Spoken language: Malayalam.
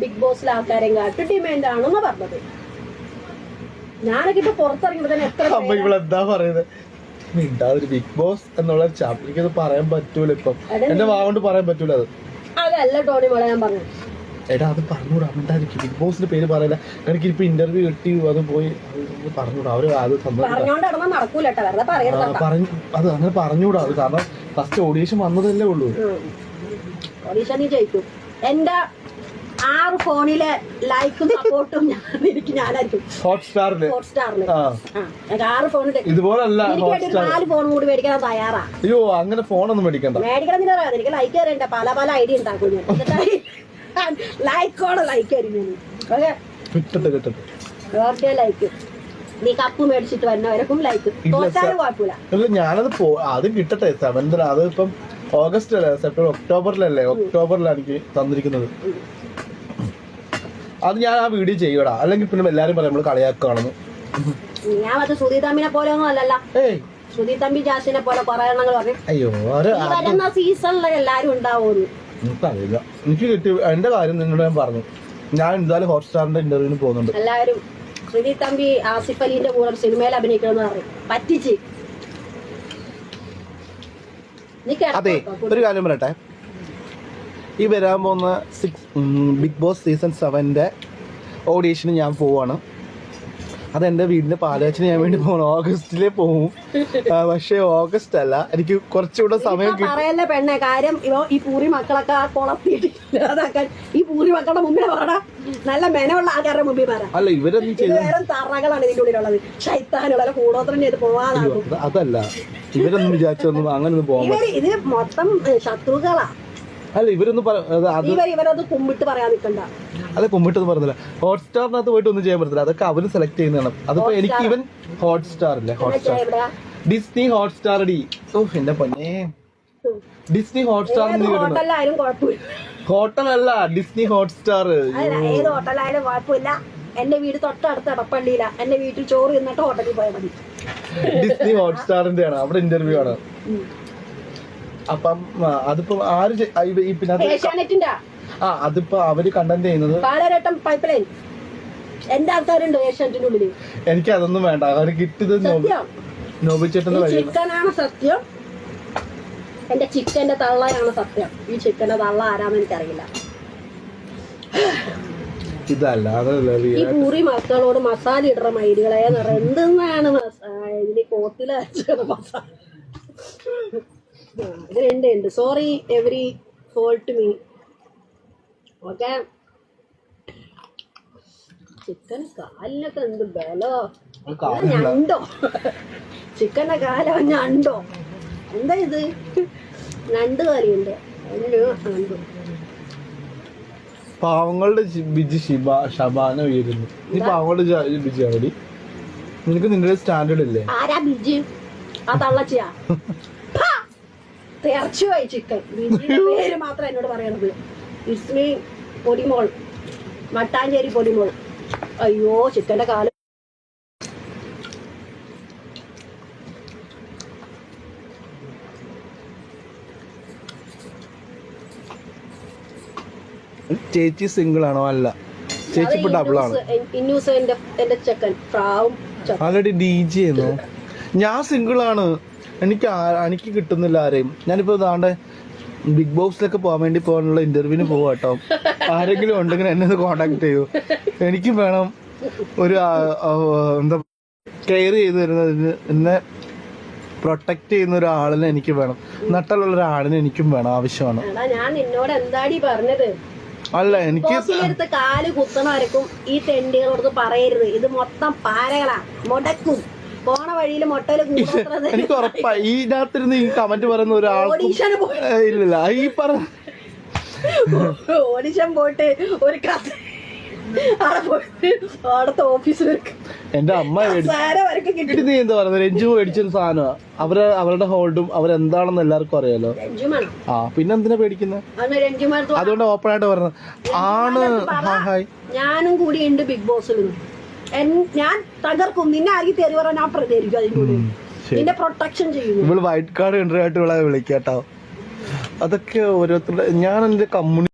ബിഗ് ബോസിലെ ആൾക്കാരെ കാട്ടി ഡിമാൻഡ് ആണെന്ന് പറഞ്ഞത്. ഞാനൊക്കെ ഇപ്പൊ പുറത്തിറങ്ങിയപ്പോ തന്നെ എത്ര എന്താ പറയുന്നത് മിണ്ടാതൊരു ബിഗ് ബോസ് എന്നുള്ള ചാപ്പ് ഇത് പറയാൻ പറ്റൂല ഇപ്പൊ. എന്റെ വാഗോണ്ട് പറയാൻ പറ്റൂല അത്. അതല്ല ടോണി മോളെ ഞാൻ പറഞ്ഞു എടാ അത് പറഞ്ഞൂടാ. മിണ്ടാതിരിക്കും. ബിഗ് ബോസിന്റെ പേര് പറയില്ല. എനിക്ക് ഇപ്പൊ ഇന്റർവ്യൂ കിട്ടി അത് പോയി പറഞ്ഞൂടാ. അവർ അത് പറഞ്ഞു അത് അങ്ങനെ പറഞ്ഞൂടാ. അത് കാരണം ഫസ്റ്റ് ഓഡിയേഷൻ വന്നതല്ലേ ഉള്ളൂ. ഒഡീഷ നീ ജയിക്കും. എന്റെ ആറ് ഫോണിലെ ലൈക്കും സപ്പോർട്ടും ഞാനായിരിക്കും. ഹോട്ട്സ്റ്റാറിന് ആറ് ഫോൺ ഇതുപോലല്ല നാല് ഫോൺ കൂടി മേടിക്കാൻ തയ്യാറാ. അയ്യോ അങ്ങനെ ഫോണൊന്നും മേടിക്കണ്ട. മേടിക്കണം എന്ന് പറയാം എനിക്ക് ലൈക്ക് തരണ്ട. പല പല ഐഡിയ ഉണ്ടാക്കും ഞാൻ. ലൈക്കോടെ ലൈക്ക് ആയിരിക്കും ഓക്കെ? കിട്ടട്ടെ കിട്ടട്ടെ ഓക്കെ ലൈക്ക് നീ കപ്പ് മേടിച്ചിട്ട് വരുന്നവരക്കും ലൈക്ക് തോറ്റാലും കുഴപ്പമില്ല. ഞാനത് അതും കിട്ടട്ടെ. സെവൻത്തിൽ അത് ഇപ്പം ഓഗസ്റ്റ് അല്ലേ സെപ്റ്റംബർ ഒക്ടോബറിലല്ലേ? ഒക്ടോബറിലാണ് എനിക്ക് തന്നിരിക്കുന്നത്. അത് ഞാൻ ആ വീഡിയോ ചെയ്യടാ അല്ലെങ്കിൽ പിന്നെ എല്ലാരും പറയും നമ്മൾ കളിയാക്കുകയാണെന്ന്. ഞാൻ മറ്റേ സുധി തമ്പിനെ പോലെ ഒന്നും അല്ലല്ല. ഏയ്. സുധി തമ്പി ജാസിനെ പോലെ കുറെ എണ്ണങ്ങൾ പറഞ്ഞു അയ്യോ ഒരു ഈ വരുന്ന സീസണിൽ എല്ലാരും ഉണ്ടാവുമെന്ന്. എനിക്കറിയില്ല. എനിക്ക് കിട്ടി എന്റെ കാര്യം നിങ്ങളോട് ഞാൻ പറഞ്ഞു. ഞാൻ എന്തായാലും ഹോട്ട്സ്റ്റാറിന്റെ ഇന്റർവ്യൂവിന് പോകുന്നുണ്ട്. എല്ലാവരും സുധി തമ്പി ആസിഫ് അലിന്റെ കൂടെ സിനിമയിൽ അഭിനയിക്കണമെന്ന് പറഞ്ഞു പറ്റിച്ച്. അതെ ഒരു കാര്യം പറയട്ടെ. ഈ വരാൻ പോകുന്ന സിക്സ് ബിഗ് ബോസ് സീസൺ സെവന്റെ ഓഡീഷന് ഞാൻ പോവാണ്. അതെന്റെ വീടിന്റെ പാലാച്ചിന് ഞാൻ വേണ്ടി പോകണം ഓഗസ്റ്റിലേ പോവും. പക്ഷേ ഓഗസ്റ്റ് അല്ല. എനിക്ക് കുറച്ചുകൂടെ സമയം പറയല്ലേ പെണ്ണെ കാര്യം ഈ പൂരി മക്കളൊക്കെ കുളത്തിയിട്ടില്ലാതാക്കാൻ ഈ പൂരി മക്കളുടെ മുമ്പിൽ പറടാ. നല്ല മെനയുള്ള ആൾക്കാരുടെ മുമ്പിൽ പറ. അല്ല ഇവരൊന്നും ചെയ്ത തറകളാണ് ഇതിന്റെ ഉള്ളിലുള്ളത്. ശൈത്താനുള്ള കൂടോത്രം ചെയ്ത് അത് അതല്ല. ഇവരൊന്നും വിചാരിച്ചൊന്നും അങ്ങനെ ഒന്നും പോകാൻ മൊത്തം ശത്രുക്കളാ. അല്ല ഇവരൊന്നും അതെ അത് ഇവരത് കുമ്പിട്ട് പറയാൻ നിൽക്കണ്ട അല്ല കുമ്മിട്ടൊന്നും പറഞ്ഞില്ല. ഹോട്ട്സ്റ്റാറിനകത്ത് പോയിട്ട് ഒന്നും ചെയ്യാൻ പറ്റത്തില്ല. അതൊക്കെ അവർ സെലക്ട് ചെയ്യുന്നതാണ്. അതിപ്പോ എനിക്ക് ഇവൻ ഇല്ലേ? ഹോട്ട്സ്റ്റാർ. സ്റ്റാർ ഡിസ്നി ഹോട്ട്സ്റ്റാർ ഡി. ഓ എന്റെ പൊന്നെ. ഡിസ്നി ഹോട്ട്സ്റ്റാർ അല്ല ഡിസ്നി ഹോട്ട്സ്റ്റാർ. ഏത് ഹോട്ടലായാലും കുഴപ്പമില്ല. എന്റെ വീട് തൊട്ടടുത്ത് എടപ്പള്ളിയില. എന്റെ വീട്ടിൽ ചോറ് തിന്നിട്ട് ഹോട്ടലിൽ പോയാൽ മതി. ഡിസ്നി ഹോട്ട്സ്റ്റാറിന്റെ ആണ് അവിടെ ഇന്റർവ്യൂ ആണ്. അപ്പം അതിപ്പോ ആര് പിന്നെ ആ അതിപ്പോ അവർ കണ്ടന്റ് ചെയ്യുന്നത് പാലരട്ടം പൈപ്പ് ലൈൻ എന്റെ ആൾക്കാരുണ്ട് ഏഷ്യാനെറ്റിന്റെ ഉള്ളിൽ. എനിക്ക് അതൊന്നും വേണ്ട. അവർ കിട്ടിയത് ചിക്കനാണ് സത്യം. എന്റെ ചിക്കന്റെ തള്ളയാണ് സത്യം? ഈ ചിക്കന്റെ തള്ള ആരാന്ന് എനിക്കറിയില്ല. ഇതല്ല ഈ പൂറി മക്കളോട് മസാല ഇടുற മൈലുകളെ എന്തെന്നാണ് മസാല ഇതിന് കോത്തില മസാല. ഇത് രണ്ട് ഉണ്ട് sorry every fault me okay chicken കാലിനൊക്കെ എന്ത് ബലോ. ഞണ്ടോ? ചിക്കന്റെ കാലോ ഞണ്ടോ? എന്താ ഇത്? ഞണ്ട് കറിയുണ്ട് അതിന് ഞണ്ട്. പാവങ്ങളുടെ ബിജി ഷിബ ഷബാന ഉയരുന്നു. നീ പാവങ്ങളുടെ ബിജി അവിടെ നിനക്ക് നിന്റെ സ്റ്റാൻഡേർഡ് ഇല്ലേ? ആരാ ബിജി? ആ തള്ളച്ചിയാ. ഹാ! തെറിച്ചുപോയി ചിക്കൻ പേര് മാത്രം എന്നോട് പറയണത്. ഇസ്മി പൊടിമോൾ. മട്ടാഞ്ചേരി പൊടിമോൾ. അയ്യോ ചിക്കന്റെ കാലം. ചേച്ചി സിംഗിൾ ആണോ അല്ല? ചേച്ചി ഇപ്പൊ ഡബിൾ ആണ്. ആൾറെഡി ഡി ജി ഞാൻ സിംഗിൾ ആണ് എനിക്ക് എനിക്ക് കിട്ടുന്നില്ല ആരെയും. ഞാനിപ്പോ ഇതാണ്ട് ബിഗ് ബോസിലൊക്കെ പോകാൻ വേണ്ടി പോകാനുള്ള ഇന്റർവ്യൂവിന് പോവാ കേട്ടോ ആരെങ്കിലും ഉണ്ടെങ്കിൽ എന്നെ ഒന്ന് കോണ്ടാക്ട് ചെയ്യൂ. എനിക്കും വേണം ഒരു എന്താ കെയർ ചെയ്ത് തരുന്നതിന് എന്നെ പ്രൊട്ടക്ട് ചെയ്യുന്ന ഒരാളിനെ എനിക്ക് വേണം. നട്ടലുള്ള ഒരാളിനെ എനിക്കും വേണം ആവശ്യമാണ്. ഞാൻ നിന്നോട് എന്താടി പറഞ്ഞത്? അല്ല എനിക്ക് കാൽ കുത്തണവരക്കും ഈ തെണ്ടികളോട് പറയരുത്. ഇത് മൊത്തം പാരകളാ. മുടക്കും. പോണ വഴിയിൽ മൊട്ടയിൽ എനിക്ക് ഉറപ്പായി ഇതിനകത്തിരുന്ന് ഈ കമന്റ് പറയുന്ന ഒരാൾക്കും ഓഡീഷന് പോയി. ഏ, ഇല്ലില്ല. ഈ പറഞ്ഞ ഓഡിഷൻ പോയിട്ട് ഒരു കഥ അവിടെ പോയിട്ട് അവിടുത്തെ ഓഫീസിൽ എന്റെ അമ്മ മേടിച്ചു നീ എന്താ പറയുന്നത് രഞ്ജു മേടിച്ചൊരു സാധനമാണ് അവർ അവരുടെ ഹോൾഡും അവരെന്താണെന്ന് എല്ലാവർക്കും അറിയാലോ. ആ പിന്നെ എന്തിനാ പേടിക്കുന്നത് അതുകൊണ്ട് ഓപ്പൺ ആയിട്ട് പറഞ്ഞത് ആണ്. ഹായ് ഞാനും കൂടി ഉണ്ട് ബിഗ് ബോസിൽ ഞാൻ തകർക്കും. നിന്നെ ആയിരിക്കും തരുവ ഞാൻ പ്രതികരിക്കും അതിന്റെ നിന്നെ പ്രൊട്ടക്ഷൻ ചെയ്യും. ഇവൾ വൈറ്റ് കാർഡ് കണ്ടായിട്ട് ഇവളെ വിളിക്കാട്ടോ. അതൊക്കെ ഓരോരുത്തരുടെ ഞാൻ എന്റെ കമ്മ്യൂണി